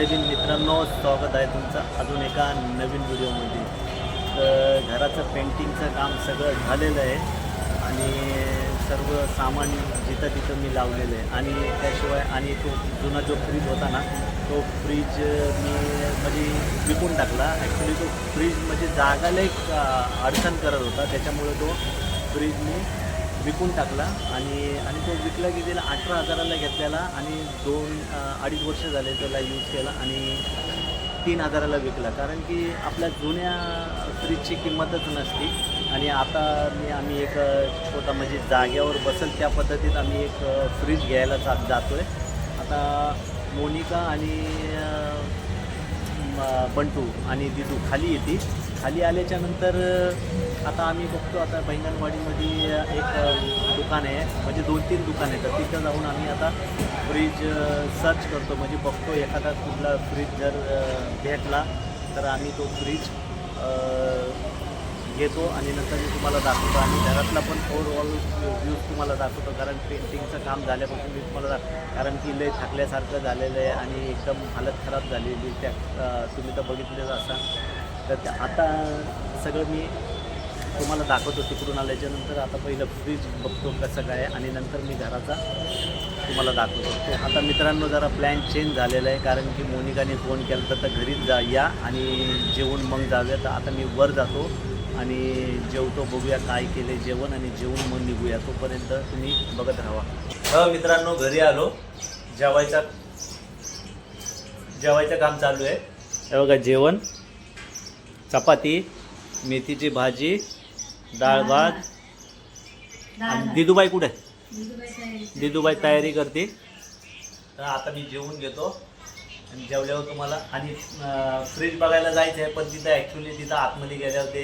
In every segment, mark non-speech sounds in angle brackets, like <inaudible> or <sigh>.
जय मित्रांनो स्वागत आहे तुमचं अजून एका नवीन व्हिडिओमध्ये. तर घराचं पेंटिंगचं काम सगळं झालेलं आहे आणि सर्व सामान जिथं तिथं मी लावलेलं आहे. आणि त्याशिवाय आणि तो जुना जो फ्रीज होता ना तो फ्रीज मी म्हणजे विकून टाकला. ॲक्च्युली तो फ्रीज म्हणजे जागाला एक अडचण करत होता. त्याच्यामुळे तो फ्रीज मी विकून टाकला आणि आणि तो विकला की त्याला अठरा हजाराला घेतलेला आणि दोन अडीच वर्ष झाले त्याला यूज केला आणि तीन हजाराला विकला. कारण की आपल्या जुन्या फ्रीजची किंमतच नसती. आणि आता मी आम्ही एक छोटा म्हणजे जाग्यावर बसेल त्या पद्धतीत आम्ही एक फ्रीज घ्यायला जात जातो आहे आता मोनिका आणि बंटू आणि दिदू खाली येते खाली आल्याच्यानंतर आता आम्ही बघतो आता बैंगणवाडीमध्ये एक दुकान आहे. म्हणजे दोन तीन दुकान आहे तर तिथं जाऊन आम्ही आता फ्रीज सर्च करतो. म्हणजे बघतो एखादा कुठला फ्रीज जर भेटला तर आम्ही तो फ्रीज घेतो आणि नंतर मी तुम्हाला दाखवतो. आणि घरातला पण ओव्हरऑल व्ह्यूज तुम्हाला दाखवतो. कारण पेंटिंगचं काम झाल्यापासून मी तुम्हाला दाख कारण की लय थकल्यासारखं झालेलं आहे आणि एकदम हालत खराब झालेली त्या तुम्ही तर बघितलेलं असाल. तर त्या आता सगळं मी तुम्हाला दाखवतो तिकडून आल्याच्यानंतर आता पहिलं फ्रीज बघतो कसं काय आणि नंतर मी घराचा तुम्हाला दाखवतो. तो आता मित्रांनो जरा प्लॅन चेंज झालेला आहे कारण की मोनिकाने फोन केला तर तर घरीच जा या आणि जेवून मग जाऊया. तर आता मी वर जातो आणि जेवतो बघूया काय केले जेवण आणि जेवण मग निघूया. तोपर्यंत तुम्ही बघत राहा. हो मित्रांनो घरी आलो. जेवायचा जेवायचं काम चालू आहे. हे बघा जेवण. चपाती मेथीची भाजी डाळ भात. आणि दिदूबाई कुठे? आहे? दिदूबाई तयारी करते. तर आता मी जेवून घेतो. आणि जेवल्यावर तुम्हाला आणि फ्रीज बघायला जायचं आहे पण तिथं ॲक्च्युली तिथं आतमध्ये गेल्यावर ते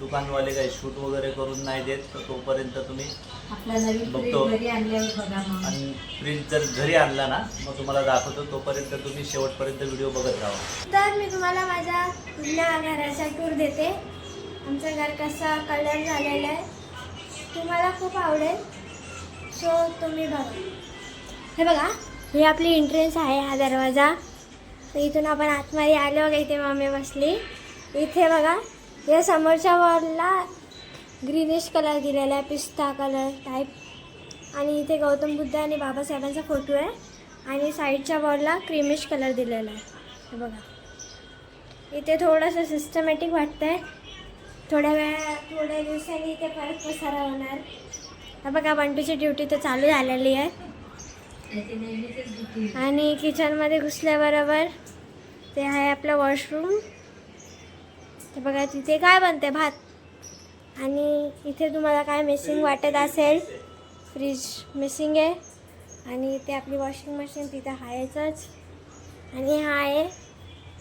दुकानवाले काही शूट वगैरे करून नाही देत तर तोपर्यंत तुम्ही बघतो. आणि फ्रीज जर घरी आणला ना मग तुम्हाला दाखवतो तोपर्यंत तुम्ही शेवटपर्यंत व्हिडिओ बघत राहा. तर मी तुम्हाला माझ्या पुढल्या घराचा टूर देते. आमचं घर कसा कलर झालेला आहे तुम्हाला खूप आवडेल. सो तुम्ही बघा. हे बघा ही आपली एंट्रन्स आहे हा दरवाजा. तर इथून आपण आतमध्ये आलो बघा इथे मम्मी बसली. इथे बघा या समोरच्या वॉलला ग्रीनिश कलर दिलेला आहे पिस्ता कलर टाईप आणि इथे गौतम बुद्ध आणि बाबासाहेबांचा फोटो आहे. आणि साईडच्या वॉलला क्रीमिश कलर दिलेला आहे. हे बघा. इथे थोडंसं सिस्टमॅटिक वाटतं आहे थोड्या वेळा थोड्या दिवसांनी इथे परत पसारा होणार. बघा बंटूची ड्युटी तर चालू झालेली आहे. आणि किचनमध्ये घुसल्याबरोबर ते आहे आपलं वॉशरूम ते बघा तिथे काय बनते? भात. आणि इथे तुम्हाला काय मिसिंग वाटत असेल? फ्रीज मिसिंग आहे. आणि इथे आपली वॉशिंग मशीन तिथं आहेचंच. आणि हा आहे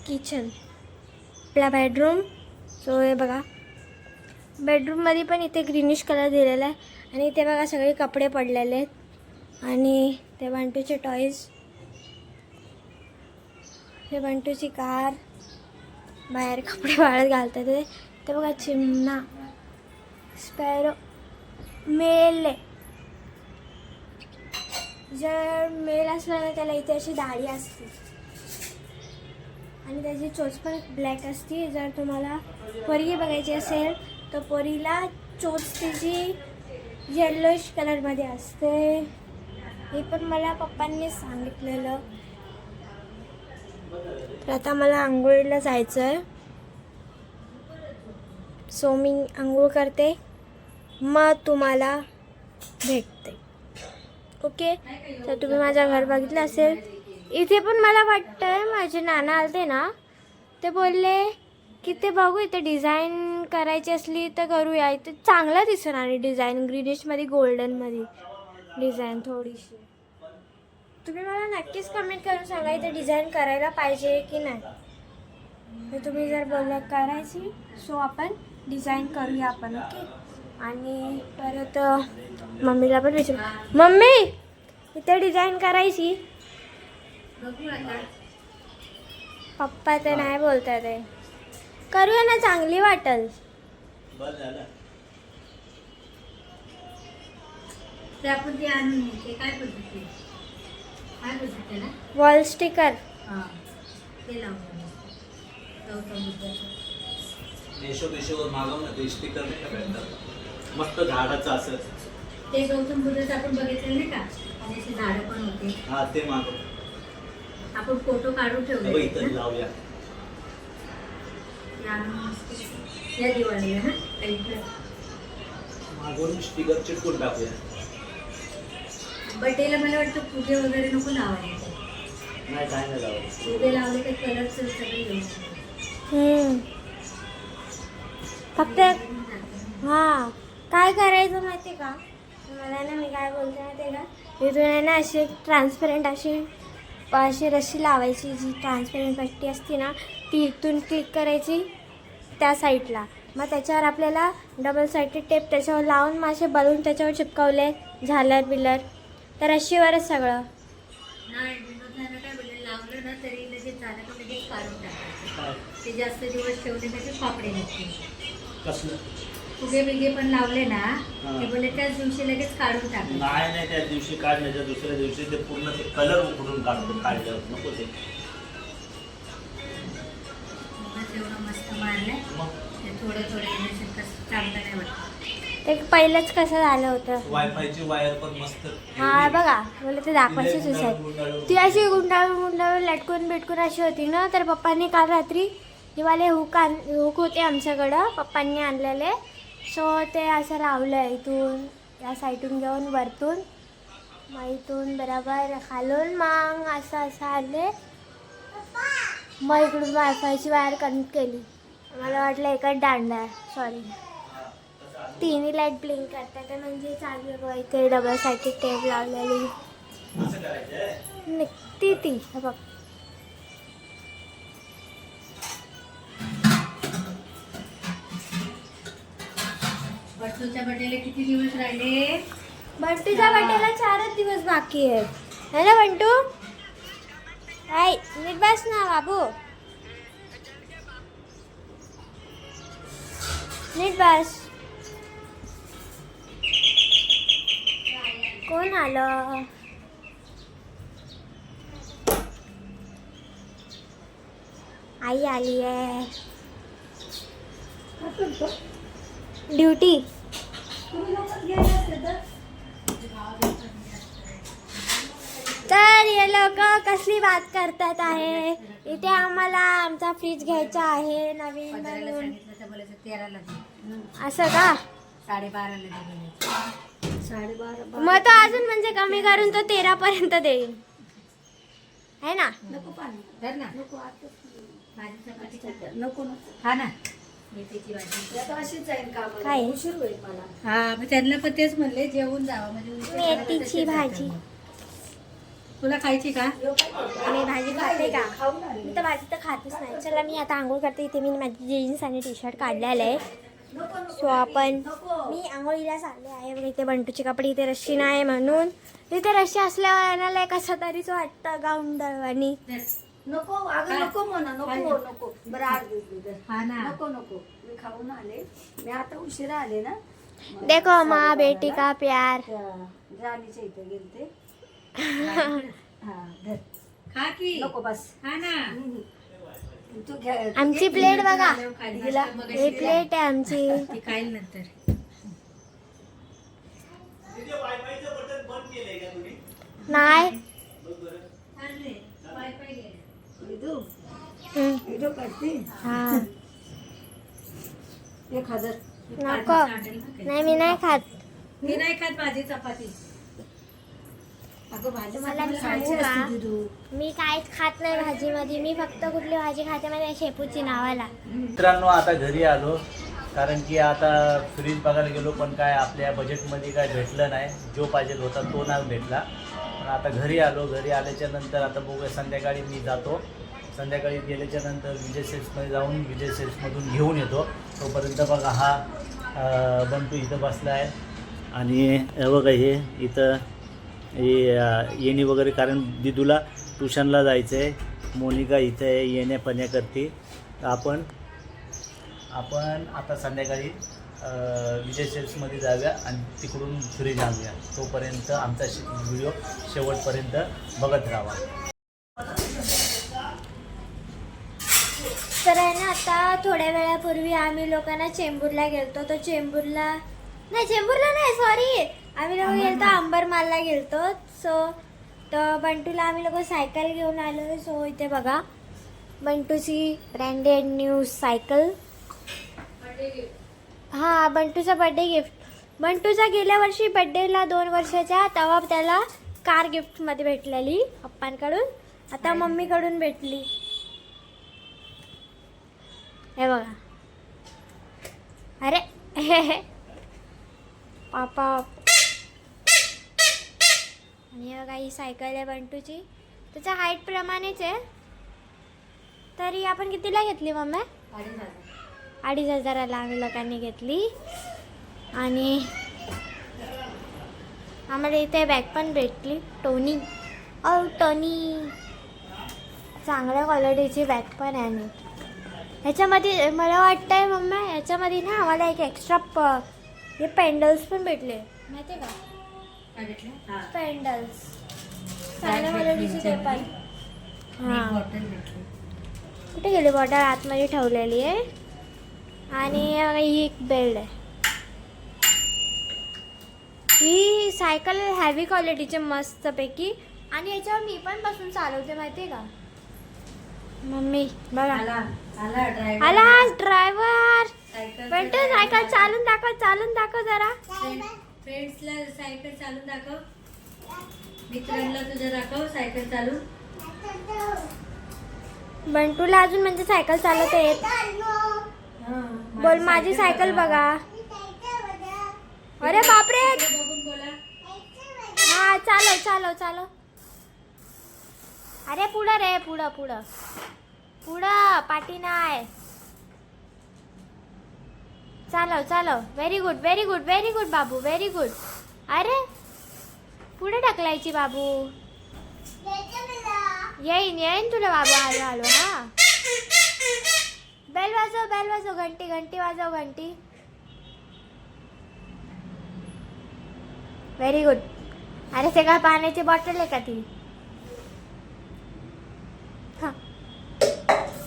किचन आपला बेडरूम सो हे बघा. बेडरूममध्ये पण इथे ग्रीनिश कलर दिलेला आहे. आणि इथे बघा सगळे कपडे पडलेले आहेत. आणि ते बंटूचे टॉईज हे बंटूची कार बाहेर कपडे वाळत घालतात ते. ते बघा चिमणा स्पॅरो मेल. जर मेल असला ना त्याला इथे अशी दाढी असते. आणि त्याची चोच पण ब्लॅक असते. जर तुम्हाला पोरगी बघायची असेल तर पोरीला चोच त्याची येल्लोश कलरमध्ये असते. हे पण मला पप्पांनी सांगितलेलं. तर आता मला आंघोळीला जायचं आहे सो मी आंघोळ करते. मग तुम्हाला भेटते. ओके तर तुम्ही माझं घर बघितलं असेल. इथे पण मला वाटतं माझे नाना आलते ना? ते बोलले की ते बघू इथे डिझाईन करायची असली तर करूया. इथे चांगलं दिसून आणि डिझाईन ग्रीनिशमध्ये गोल्डनमध्ये डिझाईन थोडीशी. तुम्ही मला नक्कीच कमेंट करून सांगा इथे डिझाईन करायला पाहिजे की नाही. तर तुम्ही जर बोललं करायची सो आपण डिझाईन करूया आपण ओके आणि परत मम्मीला पण विचारू. मम्मी इथे डिझाईन करायची. पप्पा तर नाही बोलतात आहे करूया ना चांगली वाटेल. ते आपण ते आणून ते काय पद्धती काय पद्धती ना? वॉल स्टिकर हां. ते लावलं गौतम बुद्धाचं मेशो बेशोवर मागव ना ते स्टिकर नाही का भेटतात मस्त झाडाचं असं. ते गौतम बुद्धाचं आपण बघितलं नाही का? आणि असे झाडं पण होते. हा ते मागव. आपण फोटो काढून हे बघ ठेवले इथं लावूया. ते आणून मस्त. या दिवाळीला ना? ऐकलं मागवून स्टिकर चिटकून टाकूया. बर्थडेला मला वाटतं फुगे वगैरे नको लावायचे नाही काय नाही लावायचं फुगे लावले तर सगळे हम्म. फक्त हा काय करायचं माहिती का? मला ना मी काय बोलते माहिती का? इथून आहे ना अशी ट्रान्सपरंट अशी अशी रशी लावायची जी ट्रान्सपरंट पट्टी असते ना ती इथून क्लिक करायची त्या साईडला मग त्याच्यावर आपल्याला डबल साईडेड टेप त्याच्यावर लावून मग असे बलून त्याच्यावर चिपकवले झालर बिलर तर रशीवरच सगळं. नाही विनोदानं काय बोलले? लावलं ना तरी लगेच झालं का लगेच काढून टाकायचं? ते जास्त दिवस ठेवले तर ते पापडे निघतील. कसलं? फुगे बिगे पण लावले ना हा. ते बोलले त्याच दिवशी लगेच काढून टाकायचे. नाही नाही त्या दिवशी काढण्याच्या दुसऱ्या दिवशी ते पूर्ण ते कलर उकडून काढतो काढल्यावर. नको ते. मस्त मारलंय. मग? ते थोडे थोडे कसं चांगलं नाही वाटत. ते पहिलंच कसं झालं होतं? वायफायची वायर पण मस्त. हा बघा मला ते दाखवायचीच विचार ती अशी गुंडाळून गुंडाळून लटकून बिटकून अशी होती ना तर पप्पांनी काल रात्री दिवाले हुक आण हुक होते आमच्याकडं पप्पांनी आणलेले. सो ते असं लावलं इथून या साईडून घेऊन वरतून. मग इथून बरोबर खालून मग असं असं आले. मग इकडून वायफायची वायर कनेक्ट केली. मला वाटलं एकच दांडा आहे. सॉरी तिन्ही लाइट ब्लिंक करतात म्हणजे चालू आहे बघा इथे डबल साईडची टेप लावलेली. निघती ती बघ. बटूच्या बड्डेला किती दिवस राहिले? बंटूच्या बड्डेला चारच दिवस बाकी आहेत. है ना बंटू? हाय नीट बस ना बाबू. नीट बस. कोण आलं? आई आली आहे. ड्युटी? तर हे लोक कसली बात करतात आहे? इथे आम्हाला आमचा फ्रीज घ्यायचा आहे नवीन दे. असं का? साडेबाराला साडेबारा मग तो अजून म्हणजे कमी करून तो तेरा पर्यंत देईल. है ना? नको पाणी. धर ना. नको भाजी चपाती खाता. नको नको. हा ना. मेथीची भाजी काय? हा मग त्यांना पण तेच म्हणले जेवून जावा म्हणजे उशीर झाला तर मेथीची भाजी. जातात. तुला खायची का? मी भाजी खाते का? मी तर भाजी तर खातच नाही. चला मी आता आंघोळ करते. इथे मी माझी जीन्स आणि टी शर्ट काढलेलं आहे सो आपण मी आंघोळीला चालले आहे. बघ इथे बंटूचे कपडे इथे रशी नाही म्हणून. इथे रशी असल्यावर आणायला कसं तरीच वाटतं गाऊन दळवानी नको अगं नको म्हणा नको नको. बरं. हा ना. नको नको. मी खाऊन आले. मी आता उशिरा आले ना. देखो माँ बेटी का प्यार. राणीच्या इथे गेलते. <laughs> हा धर. खा की. नको बस. हा ना. आमची प्लेट बघा. हिला हे प्लेट आहे आमची. <laughs> ती खाईल नंतर. नाही. हा. नको. नाही मी नाही खात. मी नाही खात भाजी चपाती. मी काहीच खात नाही भाजीमध्ये. मी फक्त कुठली भाजी खाते माझ्या शेपूची नावाला. मित्रांनो आता घरी आलो. कारण की आता फ्रीज बघायला गेलो पण काय आपल्या बजेटमध्ये काय भेटलं नाही. जो पाहिजे होता तो नाही भेटला. पण आता घरी आलो. घरी आल्याच्यानंतर आता बघूया संध्याकाळी मी जातो. संध्याकाळी गेल्याच्यानंतर विजय सेल्समध्ये जाऊन विजय सेल्समधून घेऊन येतो. तोपर्यंत बघा हा बंटू इथं बसला आहे आणि हे बघा हे इथं येणी वगैरे कारण दिदूला ट्युशनला जायचं आहे मोनिका इथं आहे येण्या पण्या तर आपण आपण आता संध्याकाळी विजय सेल्समध्ये जाऊया आणि तिकडून घरी जाऊया. तोपर्यंत आमचा व्हिडिओ शेवटपर्यंत बघत राहा. तर आहे ना आता थोड्या वेळापूर्वी आम्ही लोकांना चेंबूरला गेलो तर चेंबूरला नाही चेंबूरला नाही सॉरी आम्ही लोक गेलतो अंबरमालला गेलतो. सो तर बंटूला आम्ही लोक सायकल घेऊन आलो सो इथे बघा. बंटूची ब्रँडेड न्यू सायकल हा बंटूचा बर्थडे गिफ्ट बंटूचा गेल्या वर्षी बर्थडेला दोन वर्षाच्या तेव्हा त्याला कार गिफ्टमध्ये भेटलेली पप्पांकडून. आता मम्मीकडून भेटली. हे बघा. अरे <laughs> आपाप आणि बघा ही सायकल आहे बंटूची. त्याच्या हाईट प्रमाणेच आहे. तरी आपण कितीला घेतली मम्मी? अडीच हजाराला आम्ही लोकांनी घेतली. आणि आम्हाला इथे बॅग पण भेटली. टोनी औ टोनी चांगल्या क्वालिटीची बॅग पण आहे आणि. ह्याच्यामध्ये मला वाटतंय मम्मा ह्याच्यामध्ये ना आम्हाला एक एक्स्ट्रा प हे पेंडल्स पण भेटले. माहिती आहे का? हा. पेंडल्स. चांगल्या क्वालिटीचे ते पण. हां. बॉटल भेटली कुठे गेली? बॉटल आतमध्ये ठेवलेली आहे. आणि ही एक बेल्ट आहे. ही सायकल हॅवी क्वालिटीचे मस्तपैकी. आणि याच्यावर मी पण बसून चालवते माहिती आहे का? मम्मी बघा. आला. आला ड्रायव्हर आला ड्रायव्हर सायकल बेटू सायकल चालून दाखव चालून दाखव जरा. फ्रेंड्सला सायकल चालून दाखव. मित्रांना तुझ्या दाखव सायकल चालू. बंटूला अजून म्हणजे सायकल चालवता येत. हा, बोल माझी सायकल बघा. अरे बापरे! हा चालव चालव चालव. अरे पुढं रे पुढं पुढं. पुढं पाठी नाही. चालव चालव very good very good very good बाबू व्हेरी गुड अरे पुढे ढकलायची बाबू? येईन येईन तुला बाबू आलो आलो हा. बेल वाजव बेल वाजव घंटी घंटी वाजव घंटी. व्हेरी गुड अरे ते काय पाण्याची बॉटल आहे का ती हा.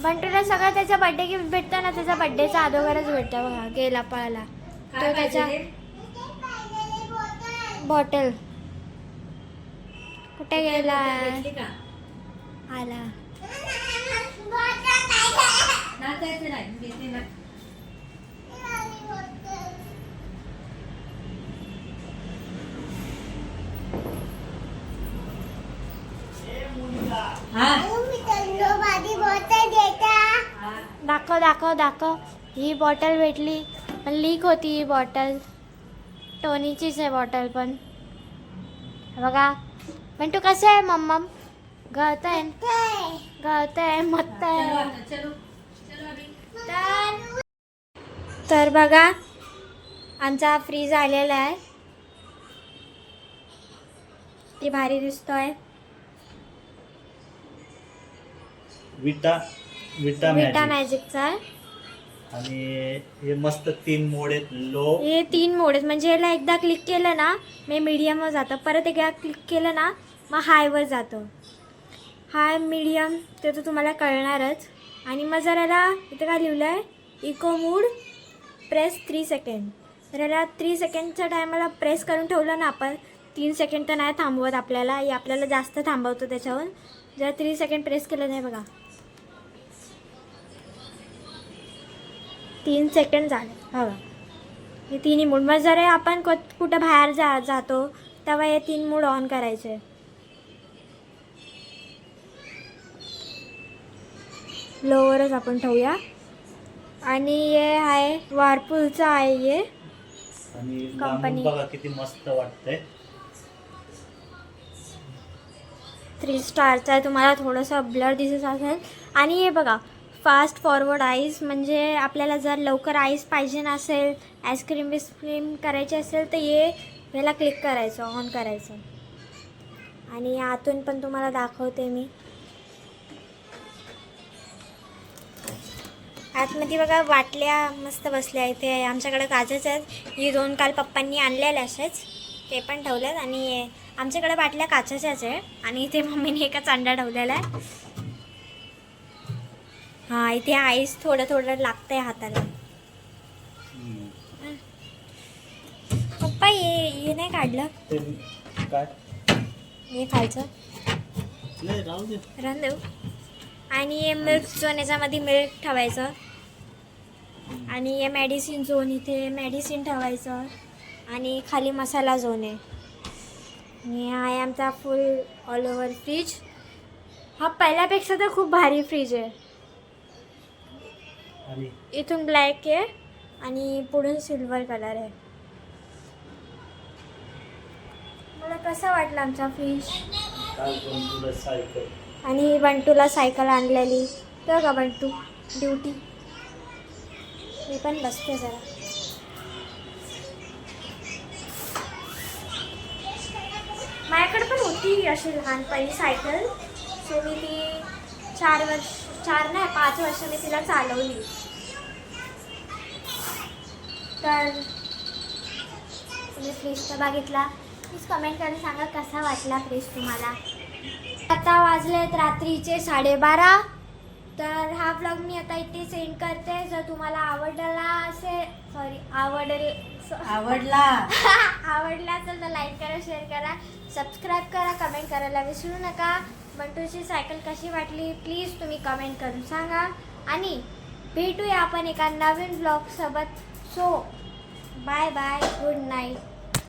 बंटूला सगळं त्याचा बर्थडे गिफ्ट भेटतं ना त्याचा बर्थडेचा अगोदरच भेटतं बघा गेला पळाला. तो त्याच्या? बॉटल कुठे गेला? आला. हा. दाखव दाखव दाखव. ही बॉटल भेटली. पण लीक होती ही बॉटल टोनीचीच आहे बॉटल पण. बघा. पण तू कसं आहे मम्मम? गळत आहे गळत आहे मत आहे तर तर बघा आमचा फ्रीज आलेला आहे. ती भारी दिसतोय. विटा. विटा विटा मॅजिक मॅजिकचा आहे आणि हे मस्त तीन मोड आहेत लो. हे तीन मोड आहेत. म्हणजे याला एकदा क्लिक केलं ना मी मीडियमवर जातं. परत एकदा क्लिक केलं ना मग हायवर जातं. हाय मीडियम ते तर तुम्हाला कळणारच. आणि मग जर याला इथे काय लिहिलं आहे eco mode press three second तर याला थ्री सेकंडच्या टायमाला प्रेस करून ठेवलं ना आपण तीन सेकंड तर नाही थांबवत आपल्याला. हे आपल्याला जास्त थांबवतो त्याच्याहून जर थ्री सेकंड प्रेस केलं नाही बघा. तीन सेकंड झाले. हो. हे तिन्ही मूड मग जर आपण को कुठं बाहेर जा जातो तेव्हा हे तीन मूड ऑन करायचे. लोवरच आपण ठेवूया. आणि हे आहे वारपूलचं आहे हे. आणि. लांबून बघा किती मस्त वाटतंय. थ्री स्टारचं आहे तुम्हाला थोडंसं ब्लर दिसत असेल. आणि हे बघा फास्ट फॉरवर्ड आईस म्हणजे आपल्याला जर लवकर आईस पाहिजे नसेल आईस्क्रीम बिस्क्रीम करायची असेल तर ये ह्याला क्लिक करायचं ऑन करायचं. आणि आतून पण तुम्हाला दाखवते मी. आतमध्ये बघा वाटल्या मस्त बसल्या इथे. आमच्याकडे काचेच आहेत. ही दोन काल पप्पांनी आणलेल्या असेच. ते पण ठेवल्यात आणि आमच्याकडे बाटल्या काचेच्याच आहे आणि इथे मम्मीने एकच अंडा ठेवलेला आहे. हा इथे आईस थोडं थोडं लागतंय हाताला. पप्पा ये हे नाही काढलं? ते काय हे खायचं नाही राहू दे राहून देऊ. आणि हे मिल्क झोन याच्यामध्ये मिल्क ठेवायचं. आणि हे मेडिसिन झोन इथे मेडिसिन ठेवायचं. आणि खाली मसाला झोन आहे. आणि हा आहे आमचा फुल ऑल ओव्हर फ्रीज हा पहिल्यापेक्षा तर खूप भारी फ्रीज आहे. आणि इथून ब्लॅक आहे आणि पुढून सिल्वर कलर आहे. मला कसा वाटला आमचा काल तुला सायकल आणि बंटूला सायकल आणलेली. तर का बंटू ड्युटी मी पण बसते जरा. माझ्याकडे पण होती अशी लहानपणी सायकल सो मी ती चार वर्ष चार नाही पाच वर्ष मी तिला चालवली. तर तुम्ही फ्रीज तर बघितला. प्लीज कमेंट करून सांगा कसा वाटला फ्रीज तुम्हाला. आता वाजलेत रात्रीचे साडेबारा. तर हा ब्लॉग मी आता इथे सेंड करते. जर तुम्हाला आवडला असेल सॉरी आवडेल आवडला. <laughs> आवडला असेल तर लाईक करा शेअर करा. सबस्क्राईब करा कमेंट करायला विसरू नका. मंटूची सायकल कशी वाटली प्लीज तुम्ही कमेंट करून सांगा. आणि भेटूया आपण एका नवीन ब्लॉगसोबत so bye bye good night